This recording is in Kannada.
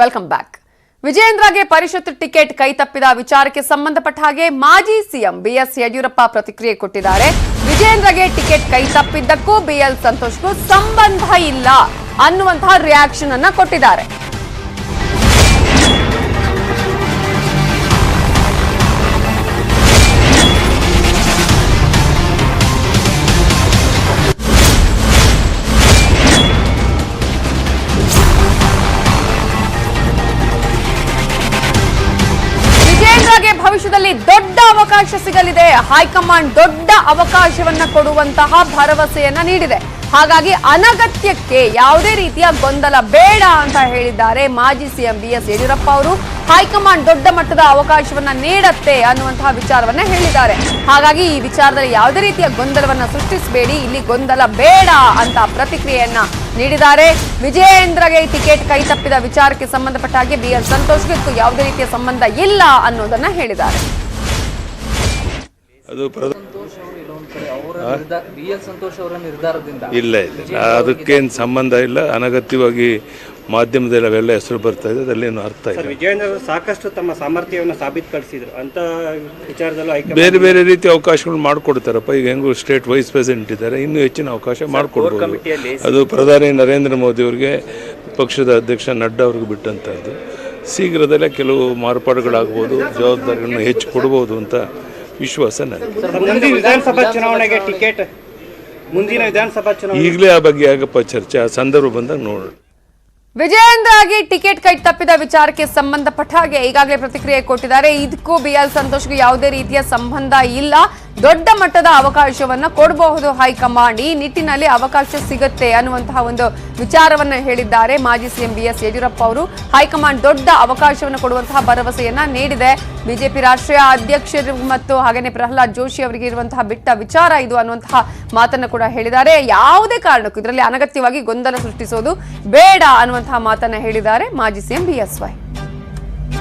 ವೆಲ್ಕಮ್ ಬ್ಯಾಕ್ ವಿಜಯೇಂದ್ರಗೆ ಪರಿಷತ್ ಟಿಕೆಟ್ ಕೈ ತಪ್ಪಿದ ವಿಚಾರಕ್ಕೆ ಸಂಬಂಧಪಟ್ಟ ಹಾಗೆ ಮಾಜಿ ಸಿಎಂ ಬಿಎಸ್ ಯಡಿಯೂರಪ್ಪ ಪ್ರತಿಕ್ರಿಯೆ ಕೊಟ್ಟಿದ್ದಾರೆ. ವಿಜಯೇಂದ್ರಗೆ ಟಿಕೆಟ್ ಕೈ ತಪ್ಪಿದ್ದಕ್ಕೂ ಬಿಎಲ್ ಸಂತೋಷ್ಗೂ ಸಂಬಂಧ ಇಲ್ಲ ಅನ್ನುವಂತಹ ರಿಯಾಕ್ಷನ್ ಅನ್ನ ಕೊಟ್ಟಿದ್ದಾರೆ. ಭವಿಷ್ಯದಲ್ಲಿ ದೊಡ್ಡ ಅವಕಾಶ ಸಿಗಲಿದೆ. ಹೈಕಮಾಂಡ್ ದೊಡ್ಡ ಅವಕಾಶವನ್ನ ಕೊಡುವಂತಹ ಭರವಸೆಯನ್ನ ನೀಡಿದೆ. ಹಾಗಾಗಿ ಅನಗತ್ಯಕ್ಕೆ ಯಾವುದೇ ರೀತಿಯ ಗೊಂದಲ ಬೇಡ ಅಂತ ಹೇಳಿದ್ದಾರೆ ಮಾಜಿ ಸಿಎಂ ಬಿ ಎಸ್ ಯಡಿಯೂರಪ್ಪ ಅವರು. ಹೈಕಮಾಂಡ್ ದೊಡ್ಡ ಮಟ್ಟದ ಅವಕಾಶವನ್ನ ನೀಡತ್ತೆ ಅನ್ನುವಂತಹ ವಿಚಾರವನ್ನ ಹೇಳಿದ್ದಾರೆ. ಹಾಗಾಗಿ ಈ ವಿಚಾರದಲ್ಲಿ ಯಾವುದೇ ರೀತಿಯ ಗೊಂದಲವನ್ನ ಸೃಷ್ಟಿಸಬೇಡಿ, ಇಲ್ಲಿ ಗೊಂದಲ ಬೇಡ ಅಂತ ಪ್ರತಿಕ್ರಿಯೆಯನ್ನ ನೀಡಿದ್ದಾರೆ. ವಿಜಯೇಂದ್ರಗೆ ಟಿಕೆಟ್ ಕೈ ತಪ್ಪಿದ ವಿಚಾರಕ್ಕೆ ಸಂಬಂಧಪಟ್ಟ ಹಾಗೆ ಬಿ ಎಸ್ ಸಂತೋಷ್ಗೆ ಯಾವುದೇ ರೀತಿಯ ಸಂಬಂಧ ಇಲ್ಲ ಅನ್ನೋದನ್ನ ಹೇಳಿದ್ದಾರೆ. ಇಲ್ಲ ಇಲ್ಲ ಅದಕ್ಕೇನು ಸಂಬಂಧ ಇಲ್ಲ. ಅನಗತ್ಯವಾಗಿ ಮಾಧ್ಯಮದಲ್ಲಿ ಅವೆಲ್ಲ ಹೆಸರು ಬರ್ತಾ ಇದೆ. ಏನು ಅರ್ಥ ಇಲ್ಲ. ವಿಜಯೇಂದ್ರ ಸಾಕಷ್ಟು ತಮ್ಮ ಸಾಮರ್ಥ್ಯವನ್ನು ಸಾಬೀತುಪಡಿಸಿದ್ರು. ಅಂತ ವಿಚಾರದಲ್ಲೂ ಬೇರೆ ಬೇರೆ ರೀತಿ ಅವಕಾಶಗಳು ಮಾಡಿಕೊಡ್ತಾರಪ್ಪ. ಈಗ ಹೆಂಗು ಸ್ಟೇಟ್ ವೈಸ್ ಪ್ರೆಸಿಡೆಂಟ್ ಇದ್ದಾರೆ. ಇನ್ನೂ ಹೆಚ್ಚಿನ ಅವಕಾಶ ಮಾಡಿಕೊಡ್ಬೋದು. ಅದು ಪ್ರಧಾನಿ ನರೇಂದ್ರ ಮೋದಿ ಅವರಿಗೆ ಪಕ್ಷದ ಅಧ್ಯಕ್ಷ ನಡ್ಡಾ ಅವ್ರಿಗೆ ಬಿಟ್ಟಂಥದ್ದು ಶೀಘ್ರದಲ್ಲೇ ಕೆಲವು ಮಾರ್ಪಾಡುಗಳಾಗ್ಬೋದು ಜವಾಬ್ದಾರಿಗಳನ್ನು ಹೆಚ್ಚು ಕೊಡ್ಬೋದು ಅಂತ ವಿಶ್ವಾಸ ನನಗೆ ಮುಂದಿನ ವಿಧಾನಸಭಾ ಚುನಾವಣೆಗೆ ಟಿಕೆಟ್ ಮುಂದಿನ ವಿಧಾನಸಭಾ ಚುನಾವಣೆ. ಈಗಲೇ ಆ ಬಗ್ಗೆ ಆಗಪ್ಪ ಚರ್ಚೆ ಆ ಸಂದರ್ಭ ಬಂದಾಗ ನೋಡೋಣ. ವಿಜಯೇಂದ್ರಗೆ ಟಿಕೆಟ್ ಕೈ ತಪ್ಪಿದ ವಿಚಾರಕ್ಕೆ ಸಂಬಂಧಪಟ್ಟ ಹಾಗೆ ಈಗಾಗಲೇ ಪ್ರತಿಕ್ರಿಯೆ ಕೊಟ್ಟಿದ್ದಾರೆ. ಇದಕ್ಕೂ ಬಿ ಎಲ್ ಸಂತೋಷ್ಗೂ ಯಾವುದೇ ರೀತಿಯ ಸಂಬಂಧ ಇಲ್ಲ. ದೊಡ್ಡ ಮಟ್ಟದ ಅವಕಾಶವನ್ನ ಕೊಡಬಹುದು ಹೈಕಮಾಂಡ್. ಈ ನಿಟ್ಟಿನಲ್ಲಿ ಅವಕಾಶ ಸಿಗುತ್ತೆ ಅನ್ನುವಂತಹ ಒಂದು ವಿಚಾರವನ್ನ ಹೇಳಿದ್ದಾರೆ ಮಾಜಿ ಸಿಎಂ ಬಿ ಎಸ್ ಯಡಿಯೂರಪ್ಪ ಅವರು. ಹೈಕಮಾಂಡ್ ದೊಡ್ಡ ಅವಕಾಶವನ್ನು ಕೊಡುವಂತಹ ಭರವಸೆಯನ್ನ ನೀಡಿದೆ. ಬಿಜೆಪಿ ರಾಷ್ಟ್ರೀಯ ಅಧ್ಯಕ್ಷರು ಮತ್ತು ಹಾಗೇನೆ ಪ್ರಹ್ಲಾದ್ ಜೋಶಿ ಅವರಿಗೆ ಇರುವಂತಹ ಬಿಟ್ಟ ವಿಚಾರ ಇದು ಅನ್ನುವಂತಹ ಮಾತನ್ನು ಕೂಡ ಹೇಳಿದ್ದಾರೆ. ಯಾವುದೇ ಕಾರಣಕ್ಕೂ ಇದರಲ್ಲಿ ಅನಗತ್ಯವಾಗಿ ಗೊಂದಲ ಸೃಷ್ಟಿಸೋದು ಬೇಡ ಅನ್ನುವಂತಹ ಮಾತನ್ನ ಹೇಳಿದ್ದಾರೆ ಮಾಜಿ ಸಿಎಂ ಬಿ ಎಸ್ ವೈ.